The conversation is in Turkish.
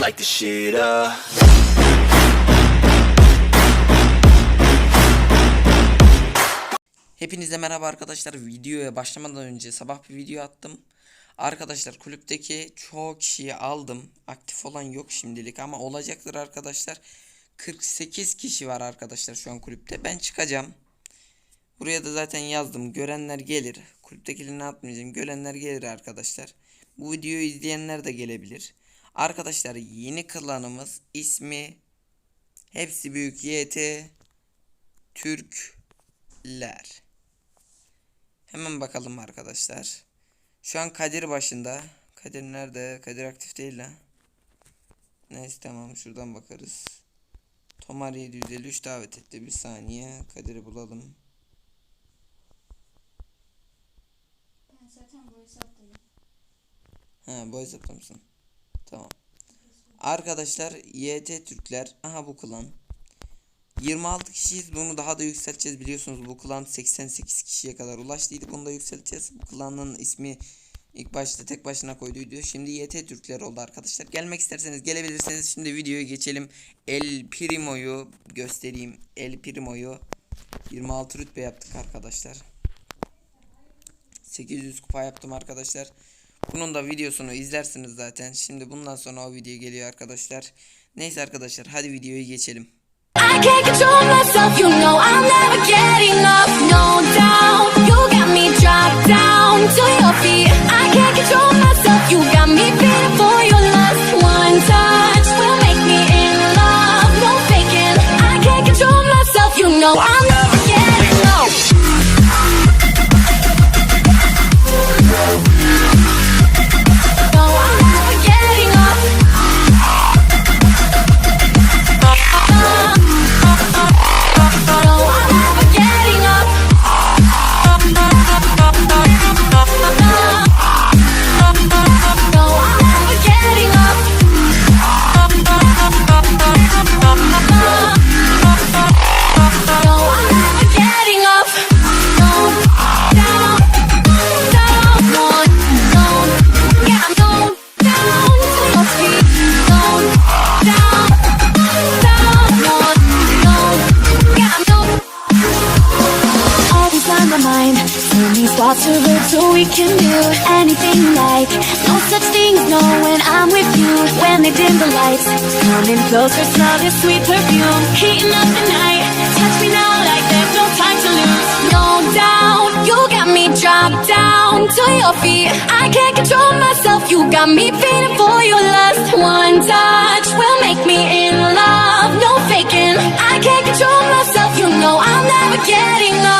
light the shit up. Hepinize merhaba arkadaşlar. Videoya başlamadan önce sabah bir video attım. Arkadaşlar kulüpteki çoğu kişiyi aldım. Aktif olan yok şimdilik ama olacaktır arkadaşlar. 48 kişi var arkadaşlar şu an kulüpte. Ben çıkacağım. Buraya da zaten yazdım. Görenler gelir. Kulüptekilerini atmayacağım. Görenler gelir arkadaşlar. Bu videoyu izleyenler de gelebilir. Arkadaşlar yeni klanımız ismi hepsi büyük YT Türkler. Hemen bakalım arkadaşlar. Şu an Kadir başında. Kadir nerede? Kadir aktif değil la. Neyse tamam şuradan bakarız. Tomar 753 davet etti. Bir saniye. Kadir'i bulalım. Ben zaten bu hesaptayım. Ha bu hesapta mısın? Tamam. Arkadaşlar YT Türkler. Aha bu klan. 26 kişiyiz. Bunu daha da yükselteceğiz. Biliyorsunuz bu klan 88 kişiye kadar ulaştıydı. Bunu da yükselteceğiz. Bu klanın ismi ilk başta tek başına koyduydu. Şimdi YT Türkler oldu arkadaşlar. Gelmek isterseniz gelebilirsiniz. Şimdi videoya geçelim. El Primo'yu göstereyim. El Primo'yu 26 rütbe yaptık arkadaşlar. 800 kupa yaptım arkadaşlar. Bunun da videosunu izlersiniz zaten. Şimdi bundan sonra o video geliyor arkadaşlar. Neyse arkadaşlar hadi videoya geçelim. I so we can do anything like no such thing as no when I'm with you. When they dim the lights, coming closer, smell this sweet perfume. Heating up the night, touch me now like there's no time to lose. No doubt, you got me dropped down to your feet. I can't control myself, you got me feeling for your lust. One touch will make me in love, no faking. I can't control myself, you know I'm never getting up.